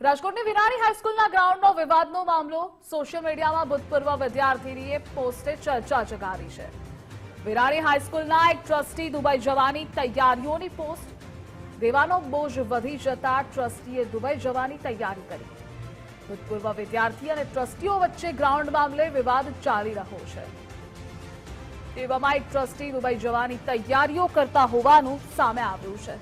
રાજકોટની વિરાણી હાઈસ્કૂલના ગ્રાઉન્ડનો વિવાદનો મામલો સોશિયલ મીડિયામાં ભૂતપૂર્વ વિદ્યાર્થીનીએ પોસ્ટે ચર્ચા જગાવી છે. વિરાણી હાઈસ્કૂલના એક ટ્રસ્ટી દુબઈ જવાની તૈયારીઓની પોસ્ટ. દેવાનો બોજ વધી જતા ટ્રસ્ટીએ દુબઈ જવાની તૈયારી કરી. ભૂતપૂર્વ વિદ્યાર્થી અને ટ્રસ્ટીઓ વચ્ચે ગ્રાઉન્ડ મામલે વિવાદ ચાલી રહ્યો છે. તેવામાં એક ટ્રસ્ટી દુબઈ જવાની તૈયારીઓ કરતા હોવાનું સામે આવ્યું છે.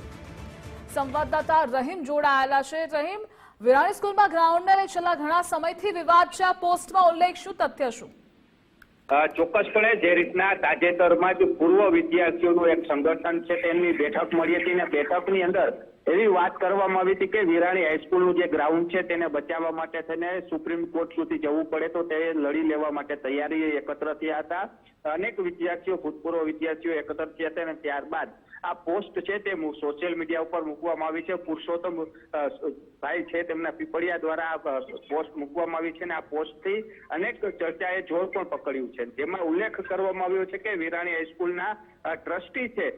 સંવાદદાતા રહીમ જોડાયેલા છે. રહીમ વિરાણી સ્કૂલમાં ગ્રાઉન્ડને લઈ છેલ્લા ઘણા સમયથી વિવાદ છે. પોસ્ટમાં ઉલ્લેખ શું તથ્ય શું? ચોક્કસપણે જે રીતના તાજેતરમાં જ પૂર્વ વિદ્યાર્થીઓનું એક સંગઠન છે, તેમની બેઠક મળી હતી અને બેઠકની અંદર એવી વાત કરવામાં આવી હતી કે વિરાણી હાઈસ્કૂલનું જે ગ્રાઉન્ડ છે તેને બચાવવા માટે થઈને સુપ્રીમ કોર્ટ સુધી જવું પડે તો તે લડી લેવા માટે તૈયારી એકત્ર થયા હતા. અનેક વિદ્યાર્થીઓ, ભૂતપૂર્વ વિદ્યાર્થીઓ એકત્ર થયા હતા અને ત્યારબાદ આ પોસ્ટ છે તે સોશિયલ મીડિયા ઉપર મૂકવામાં આવી છે. પુરુષોત્તમ ભાઈ છે તેમના પીપળિયા દ્વારા આ પોસ્ટ મૂકવામાં આવી છે અને આ પોસ્ટથી અનેક ચર્ચાએ જોર પણ પકડ્યું છે. જેમાં ઉલ્લેખ કરવામાં આવ્યો છે કે વિરાણી હાઈસ્કૂલના ટ્રસ્ટી છે.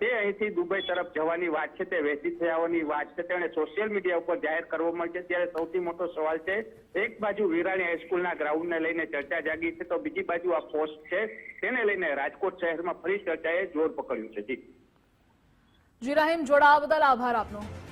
તે અહીંથી દુબઈ તરફ જવાની વાત છે. તે વહેતી થયાની વાત છે, તેણે સોશિયલ મીડિયા ઉપર જાહેર કરવામાં છે ત્યારે સૌથી મોટો સવાલ છે, એક બાજુ વિરાણી હાઈસ્કૂલના ગ્રાઉન્ડને લઈને ચર્ચા જાગી છે, તો બીજી બાજુ આ પોસ્ટ છે, તેને લઈને રાજકોટ શહેરમાં ફરી ચર્ચાએ જોર પકડ્યું છે. જી. જી. જોડાવા બદલ આભાર આપનો.